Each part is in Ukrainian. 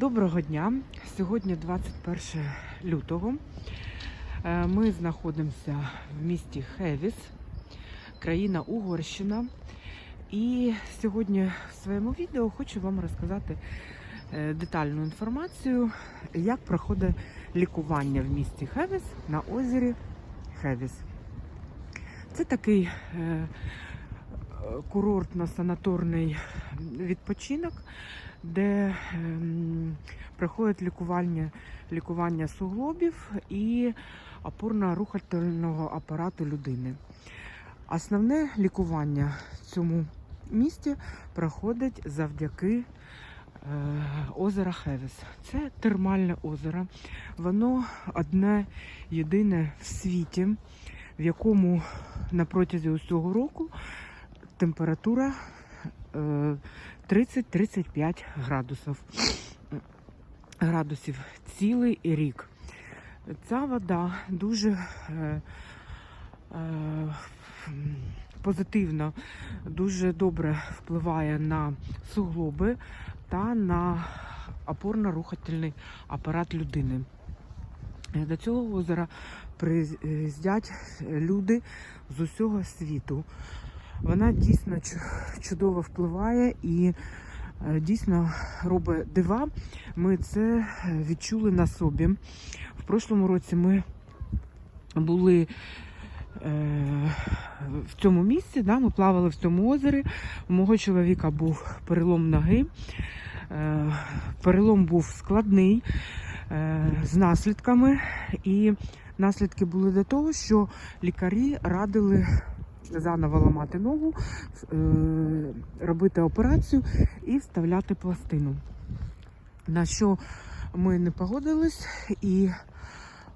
Доброго дня! Сьогодні 21 лютого. Е, Ми знаходимося в місті Хевіс, країна Угорщина. І сьогодні в своєму відео хочу вам розказати е, детальну інформацію, як проходить лікування в місті Хевіс на озері Хевіс. Це такий е, курортно-санаторний відпочинок, де ем, проходить лікування, лікування суглобів і опорно-рухательного апарату людини. Основне лікування в цьому місті проходить завдяки е, озера Хевіс. Це термальне озеро. Воно одне єдине в світі, в якому на протязі усього року температура е, 30-35 градусів. градусів цілий рік. Ця вода дуже е, е, позитивно, дуже добре впливає на суглоби та на опорно-рухательний апарат людини. Е, До цього озера приїздять люди з усього світу. Вона дійсно чудово впливає і е, дійсно робить дива. Ми це е, відчули на собі. В прошлому році ми були е, в цьому місці, да, ми плавали в цьому озері. У мого чоловіка був перелом ноги. Перелом був складний з наслідками, і наслідки були до того, що лікарі радили заново ламати ногу, е, робити операцію і вставляти пластину. На що ми не погодились, і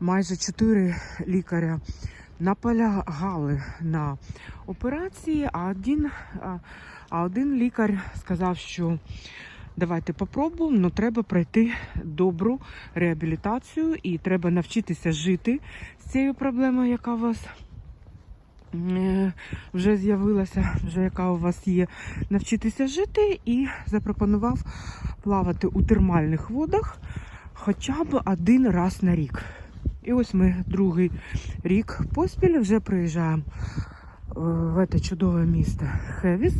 майже чотири лікаря наполягали на операції, а один, а, один лікар сказав, що давайте попробуємо, але треба пройти добру реабілітацію і треба навчитися жити з цією проблемою, яка у вас вже з'явилася, вже яка у вас є, навчитися жити і запропонував плавати у термальних водах хоча б один раз на рік. І ось ми другий рік поспіль вже приїжджаємо е, в це чудове місто Хевіс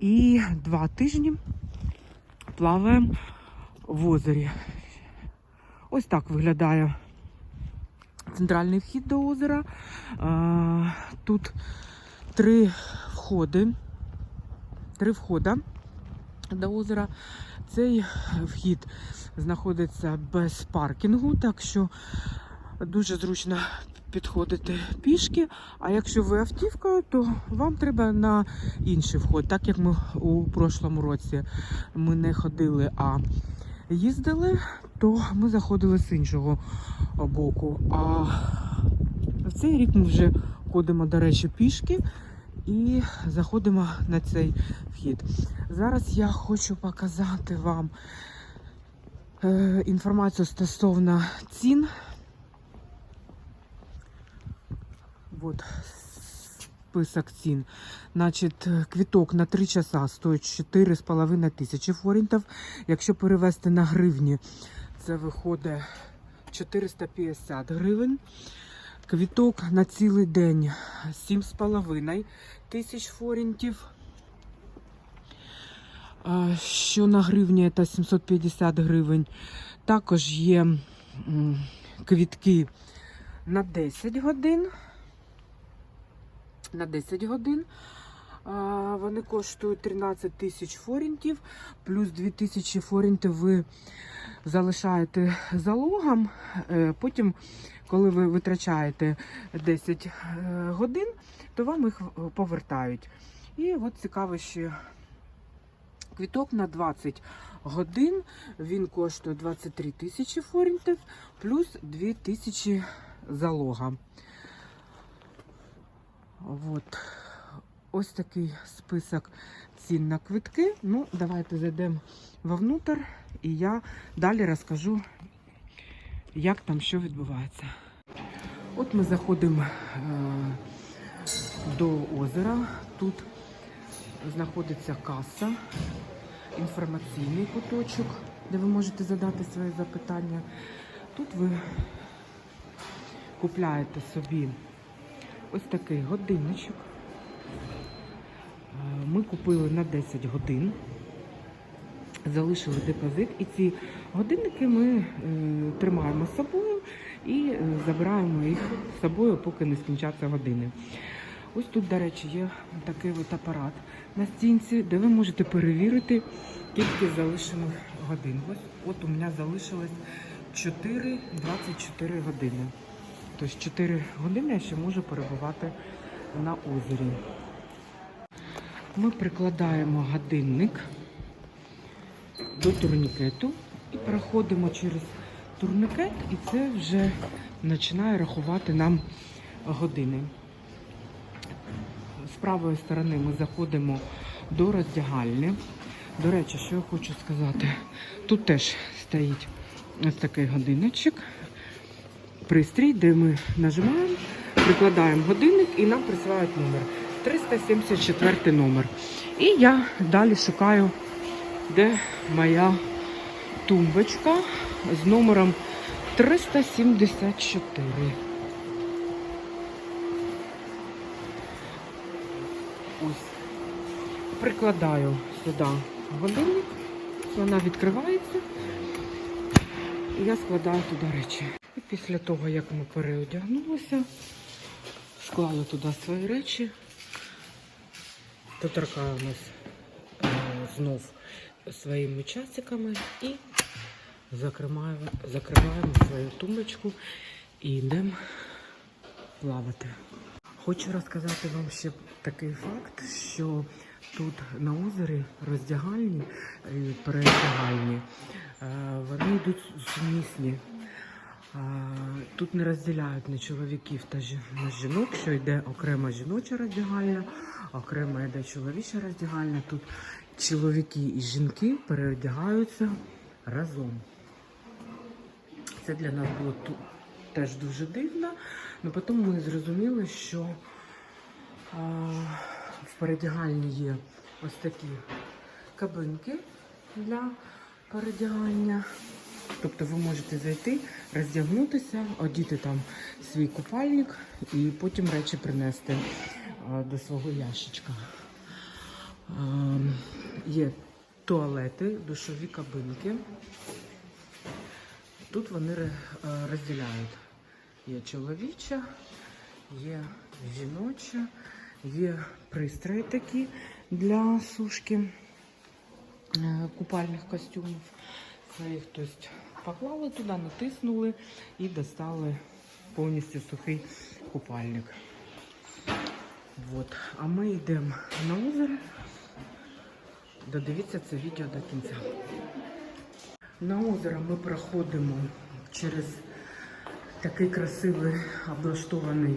і два тижні плаваємо в озері. Ось так виглядає центральний вхід до озера. Тут три входи. Три входа до озера. Цей вхід знаходиться без паркінгу, так що дуже зручно підходити пішки. А якщо ви автівкою, то вам треба на інший вход. Так як ми у прошлому році ми не ходили, а їздили, то ми заходили з іншого боку. А в цей рік ми вже ходимо, до речі, пішки і заходимо на цей вхід. Зараз я хочу показати вам е, інформацію стосовно цін. Вот список цін. Значить, квіток на 3 часа стоїть 4,5 тисячі форінтів. Якщо перевести на гривні, це виходить 450 гривень. Квіток на цілий день 7,5 тисяч форінтів. Що на гривні це 750 гривень. Також є квітки на 10 годин. На 10 годин. Вони коштують 13 тисяч форінтів, плюс 2 тисячі форінтів ви залишаєте залогом. Е, Потім, коли ви витрачаєте 10 е, годин, то вам їх е, повертають. І от цікаво ще квіток на 20 годин. Він коштує 23 тисячі форінтів, плюс 2 тисячі залога. От. Ось такий список цін на квитки. Ну, давайте зайдемо вовнутрь і я далі розкажу, як там що відбувається. От ми заходимо е, до озера. Тут знаходиться каса, інформаційний куточок, де ви можете задати свої запитання. Тут ви купляєте собі ось такий годинничок. Е, Ми купили на 10 годин, залишили депозит, і ці годинники ми е, тримаємо з собою і е, забираємо їх з собою, поки не скінчаться години. Ось тут, до речі, є такий от апарат на стінці, де ви можете перевірити кількість залишених годин. Ось от у мене залишилось 4,24 години. Тобто 4 години я ще можу перебувати на озері. Ми прикладаємо годинник до турнікету і проходимо через турнікет, і це вже починає рахувати нам години. З правої сторони ми заходимо до роздягальні. До речі, що я хочу сказати, тут теж стоїть ось такий годинничок, пристрій, де ми нажимаємо, прикладаємо годинник і нам присилають номер. 374 номер. І я далі шукаю, де моя тумбочка з номером 374. Ось. Прикладаю сюди годинник, вона відкривається. І я складаю туди речі. І після того, як ми переодягнулися, склали туди свої речі, доторкаємось е, знов своїми часиками і закриваємо, закриваємо свою тумбочку і йдемо плавати. Хочу розказати вам ще такий факт, що тут на озері роздягальні і переодягальні, е, вони йдуть сумісні. Тут не розділяють на чоловіків та жінок, що йде окрема жіноча роздягальня, окремо йде чоловіча роздягальня. Тут чоловіки і жінки переодягаються разом. Це для нас було ту- теж дуже дивно. але потім ми зрозуміли, що а, в передягальні є ось такі кабинки для передягання. Тобто ви можете зайти, роздягнутися, одіти там свій купальник і потім речі принести до свого ящичка. Є туалети, душові кабинки. Тут вони е, розділяють. Є чоловіча, є жіноча, є пристрої такі для сушки е, купальних костюмів. Своїх, тобто поклали туди, натиснули і достали повністю сухий купальник. Вот. А ми йдемо на озеро. Додивіться це відео до кінця. На озеро ми проходимо через такий красивий облаштований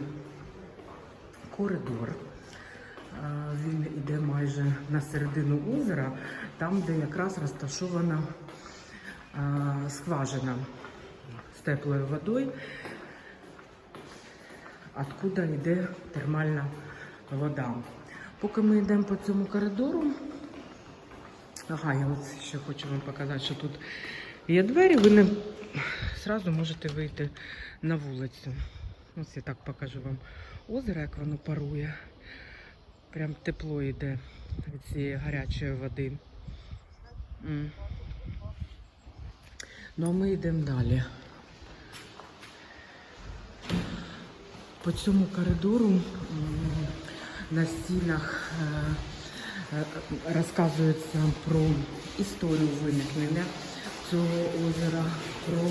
коридор. Він йде майже на середину озера, там, де якраз розташована скважина з теплою водою, откуда йде термальна вода. Поки ми йдемо по цьому коридору, Ага, я от ще хочу вам показати, що тут є двері, ви не зразу можете вийти на вулицю. Ось я так покажу вам озеро, як воно парує. Прям тепло йде від цієї гарячої води. Ну а ми йдемо далі. По цьому коридору на стінах е, е, розказується про історію виникнення цього озера, про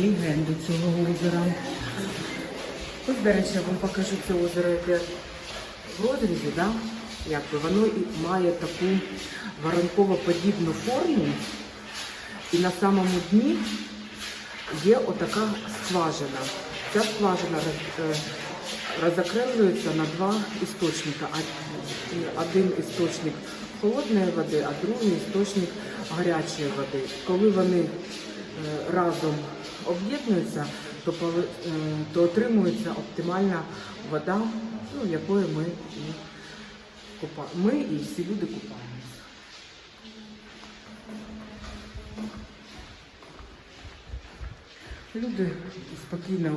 легенду цього озера. Ось, до речі, я вам покажу це озеро, яке в розрізі, да? Якби воно має таку воронково-подібну форму, і на самому дні є отака скважина. Ця скважина е, розокремлюється на два істочника. Один істочник холодної води, а другий істочник гарячої води. Коли вони е, разом об'єднуються, то, е, то отримується оптимальна вода, ну, якою ми купа... ми і всі люди купаємося. Люди спокійно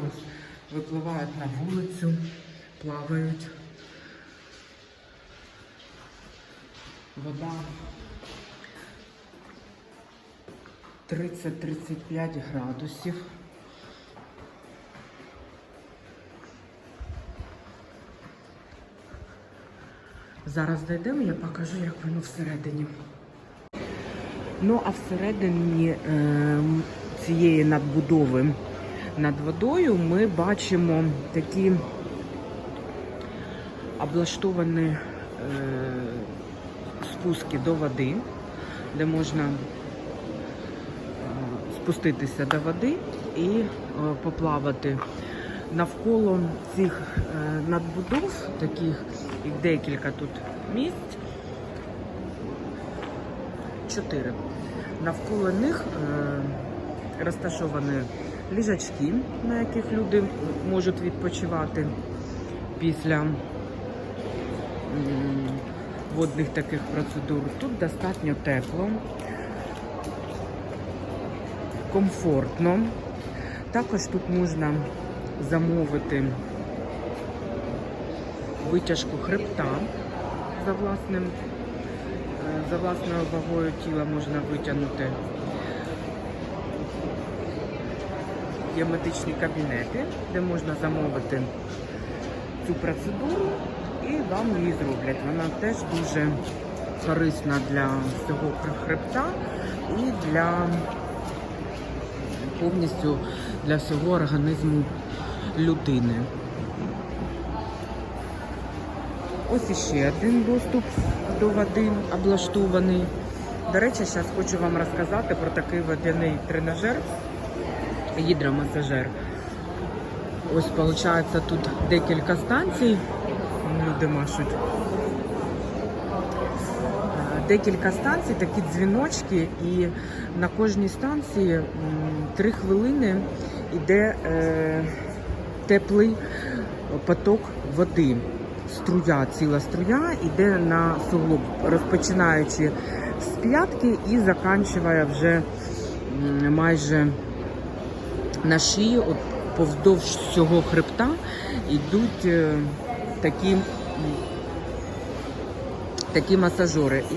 випливають на вулицю, плавають. Вода 30-35 градусів. Зараз дійдемо, я покажу, як воно всередині. Ну, а всередині е, цієї надбудови над водою ми бачимо такі облаштовані е, спуски до води, де можна е, спуститися до води і е, поплавати. Навколо цих надбудов, таких їх декілька тут місць, чотири. Навколо них розташовані ліжачки, на яких люди можуть відпочивати після водних таких процедур. Тут достатньо тепло, комфортно. Також тут можна замовити витяжку хребта за власним е, за власною вагою тіла можна витягнути. Є медичні кабінети, де можна замовити цю процедуру і вам її зроблять. Вона теж дуже корисна для всього хребта і для повністю для всього організму людини. Ось іще один доступ до води облаштований. До речі, зараз хочу вам розказати про такий водяний тренажер, гідромасажер. Ось, виходить, тут декілька станцій. Люди машуть. Е, Декілька станцій, такі дзвіночки, і на кожній станції три хвилини йде е, теплий поток води. Струя, ціла струя йде на суглоб, розпочинаючи з п'ятки і заканчує вже майже на шиї, от повздовж цього хребта йдуть е, такі, такі масажори. І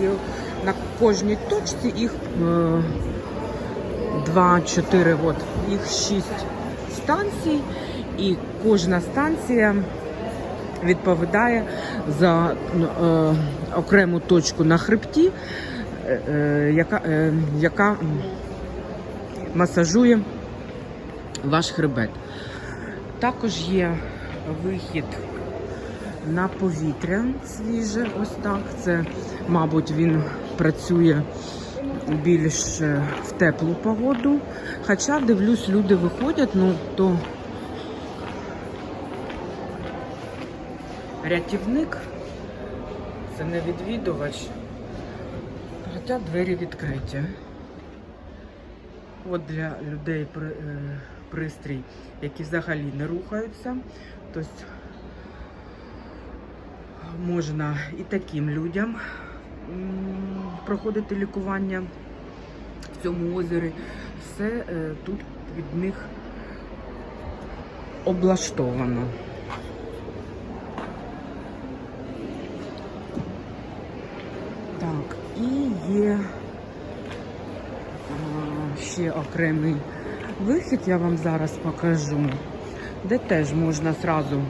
на кожній точці їх е, 2-4, от, їх 6 станцій, і кожна станція відповідає за е, окрему точку на хребті, е, е, яка, е, яка масажує ваш хребет. Також є вихід на повітря свіже, ось так. Це, мабуть, він працює більш е, в теплу погоду. Хоча дивлюсь, люди виходять, ну то рятівник, це не відвідувач, хоча двері відкриті. От для людей при, е, пристрій, які взагалі не рухаються. Тобто можна і таким людям проходити лікування в цьому озері. Все е, тут від них облаштовано. Так, і є ще окремий вихід, я вам зараз покажу, де теж можна зразу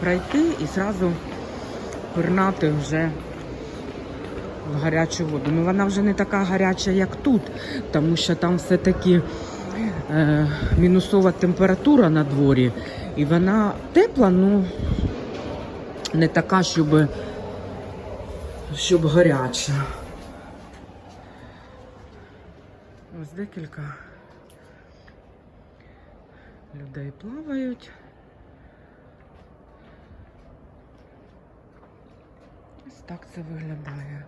пройти і зразу пирнати вже в гарячу воду. Ну вона вже не така гаряча, як тут, тому що там все-таки е, мінусова температура на дворі, і вона тепла, ну не така, щоб, щоб гаряча. Ось декілька людей плавають. Ось так це виглядає.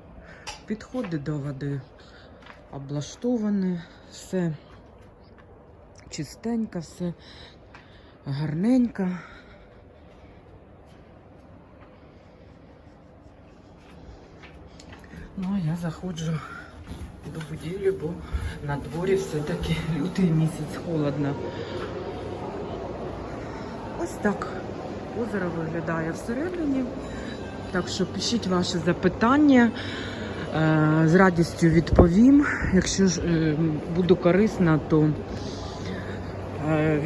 Підходи до води облаштовані, все чистенько, все гарненько. Ну, а я заходжу до будівлі, бо на дворі все-таки лютий місяць холодно. Ось так озеро виглядає всередині. Так що пишіть ваші запитання. Е, З радістю відповім. Якщо ж е, буду корисна, то е,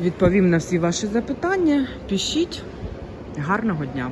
відповім на всі ваші запитання. Пишіть. Гарного дня!